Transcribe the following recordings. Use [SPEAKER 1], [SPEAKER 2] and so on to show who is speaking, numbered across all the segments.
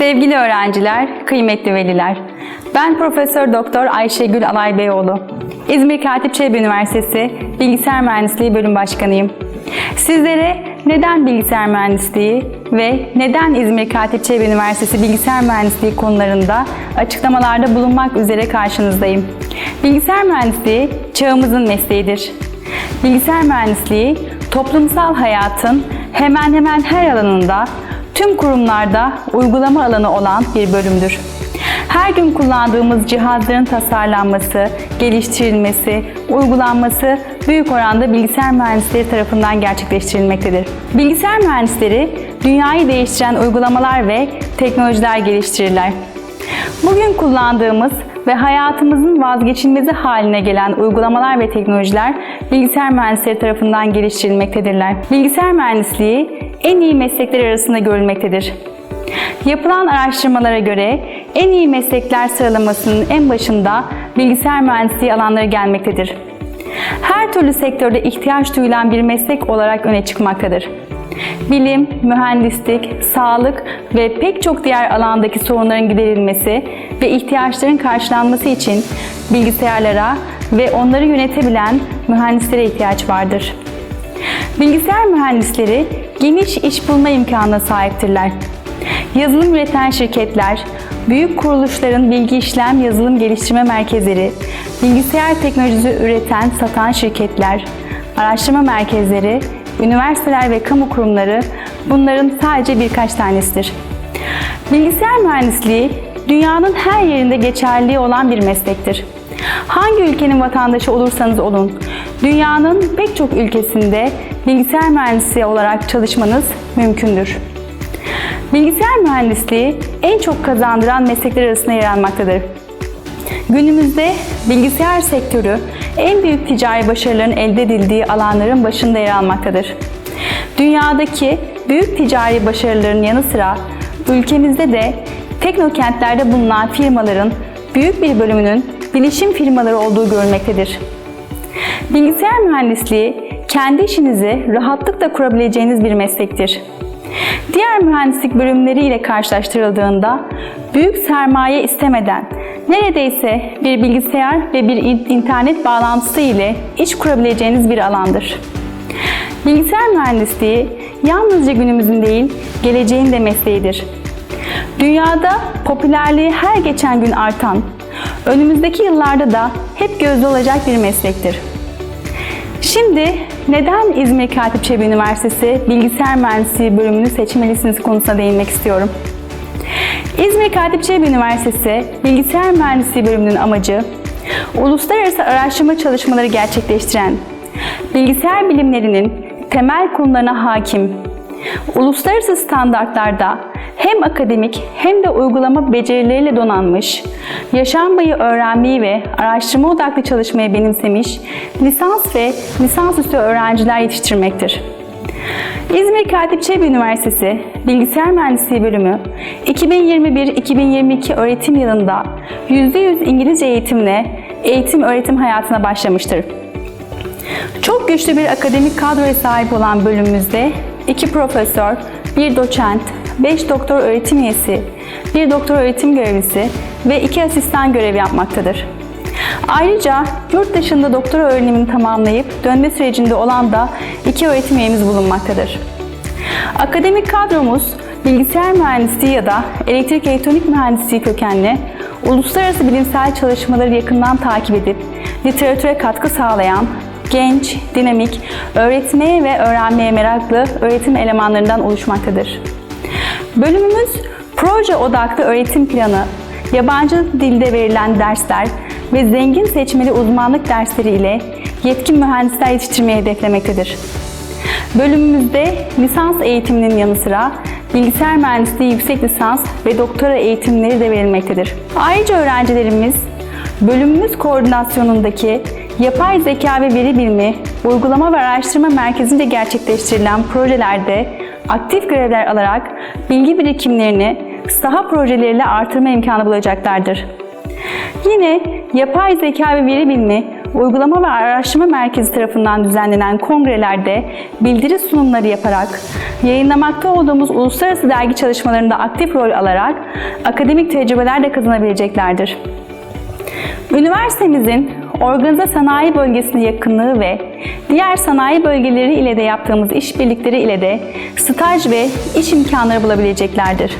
[SPEAKER 1] Sevgili öğrenciler, kıymetli veliler. Ben Profesör Doktor Ayşegül Alay Beyoğlu. İzmir Katip Çelebi Üniversitesi Bilgisayar Mühendisliği Bölüm Başkanıyım. Sizlere neden bilgisayar mühendisliği ve neden İzmir Katip Çelebi Üniversitesi Bilgisayar Mühendisliği konularında açıklamalarda bulunmak üzere karşınızdayım. Bilgisayar mühendisliği çağımızın mesleğidir. Bilgisayar mühendisliği toplumsal hayatın hemen hemen her alanında tüm kurumlarda uygulama alanı olan bir bölümdür. Her gün kullandığımız cihazların tasarlanması, geliştirilmesi, uygulanması büyük oranda bilgisayar mühendisleri tarafından gerçekleştirilmektedir. Bilgisayar mühendisleri dünyayı değiştiren uygulamalar ve teknolojiler geliştirirler. Bugün kullandığımız ve hayatımızın vazgeçilmezi haline gelen uygulamalar ve teknolojiler bilgisayar mühendisleri tarafından geliştirilmektedirler. Bilgisayar mühendisliği en iyi meslekler arasında görülmektedir. Yapılan araştırmalara göre en iyi meslekler sıralamasının en başında bilgisayar mühendisliği alanları gelmektedir. Her türlü sektörde ihtiyaç duyulan bir meslek olarak öne çıkmaktadır. Bilim, mühendislik, sağlık ve pek çok diğer alandaki sorunların giderilmesi ve ihtiyaçların karşılanması için bilgisayarlara ve onları yönetebilen mühendislere ihtiyaç vardır. Bilgisayar mühendisleri geniş iş bulma imkanına sahiptirler. Yazılım üreten şirketler, büyük kuruluşların bilgi işlem yazılım geliştirme merkezleri, bilgisayar teknolojisi üreten satan şirketler, araştırma merkezleri, üniversiteler ve kamu kurumları bunların sadece birkaç tanesidir. Bilgisayar mühendisliği dünyanın her yerinde geçerli olan bir meslektir. Hangi ülkenin vatandaşı olursanız olun, dünyanın pek çok ülkesinde bilgisayar mühendisi olarak çalışmanız mümkündür. Bilgisayar mühendisliği en çok kazandıran meslekler arasında yer almaktadır. Günümüzde bilgisayar sektörü en büyük ticari başarıların elde edildiği alanların başında yer almaktadır. Dünyadaki büyük ticari başarıların yanı sıra ülkemizde de teknokentlerde bulunan firmaların büyük bir bölümünün bilişim firmaları olduğu görülmektedir. Bilgisayar mühendisliği kendi işinizi rahatlıkla kurabileceğiniz bir meslektir. Diğer mühendislik bölümleri ile karşılaştırıldığında büyük sermaye istemeden neredeyse bir bilgisayar ve bir internet bağlantısı ile iş kurabileceğiniz bir alandır. Bilgisayar mühendisliği yalnızca günümüzün değil, geleceğin de mesleğidir. Dünyada popülerliği her geçen gün artan, önümüzdeki yıllarda da hep gözde olacak bir meslektir. Şimdi neden İzmir Katip Çelebi Üniversitesi Bilgisayar Mühendisliği bölümünü seçmelisiniz konusuna değinmek istiyorum. İzmir Katip Çelebi Üniversitesi Bilgisayar Mühendisliği bölümünün amacı, uluslararası araştırma çalışmaları gerçekleştiren, bilgisayar bilimlerinin temel konularına hakim, uluslararası standartlarda hem akademik hem de uygulama becerileriyle donanmış, yaşam boyu öğrenmeyi ve araştırma odaklı çalışmayı benimsemiş lisans ve lisansüstü öğrenciler yetiştirmektir. İzmir Katip Çelebi Üniversitesi Bilgisayar Mühendisliği Bölümü 2021-2022 öğretim yılında %100 İngilizce eğitimle eğitim öğretim hayatına başlamıştır. Çok güçlü bir akademik kadroya sahip olan bölümümüzde iki profesör, bir doçent, 5 doktor öğretim üyesi, 1 doktor öğretim görevlisi ve 2 asistan görev yapmaktadır. Ayrıca yurt dışında doktora öğrenimini tamamlayıp dönme sürecinde olan da 2 öğretim üyemiz bulunmaktadır. Akademik kadromuz bilgisayar mühendisliği ya da elektrik elektronik mühendisliği kökenli, uluslararası bilimsel çalışmaları yakından takip edip literatüre katkı sağlayan, genç, dinamik, öğretmeye ve öğrenmeye meraklı öğretim elemanlarından oluşmaktadır. Bölümümüz proje odaklı öğretim planı, yabancı dilde verilen dersler ve zengin seçmeli uzmanlık dersleri ile yetkin mühendisler yetiştirmeyi hedeflemektedir. Bölümümüzde lisans eğitiminin yanı sıra bilgisayar mühendisliği yüksek lisans ve doktora eğitimleri de verilmektedir. Ayrıca öğrencilerimiz bölümümüz koordinasyonundaki yapay zeka ve veri bilimi, uygulama ve araştırma merkezinde gerçekleştirilen projelerde aktif görevler alarak bilgi birikimlerini saha projeleriyle artırma imkanı bulacaklardır. Yine yapay zeka ve veri bilimi Uygulama ve Araştırma Merkezi tarafından düzenlenen kongrelerde bildiri sunumları yaparak, yayınlamakta olduğumuz uluslararası dergi çalışmalarında aktif rol alarak akademik tecrübeler de kazanabileceklerdir. Üniversitemizin organize sanayi bölgesine yakınlığı ve diğer sanayi bölgeleri ile de yaptığımız işbirlikleri ile de staj ve iş imkanları bulabileceklerdir.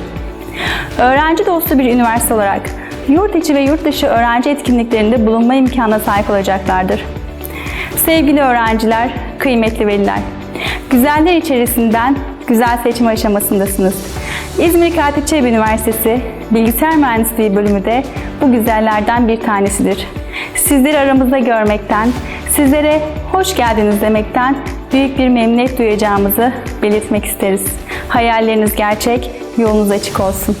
[SPEAKER 1] Öğrenci dostu bir üniversite olarak yurt içi ve yurt dışı öğrenci etkinliklerinde bulunma imkanına sahip olacaklardır. Sevgili öğrenciler, kıymetli veliler, güzeller içerisinden güzel seçim aşamasındasınız. İzmir Katip Çelebi Üniversitesi Bilgisayar Mühendisliği bölümü de bu güzellerden bir tanesidir. Sizleri aramızda görmekten, sizlere hoş geldiniz demekten büyük bir memnuniyet duyacağımızı belirtmek isteriz. Hayalleriniz gerçek, yolunuz açık olsun.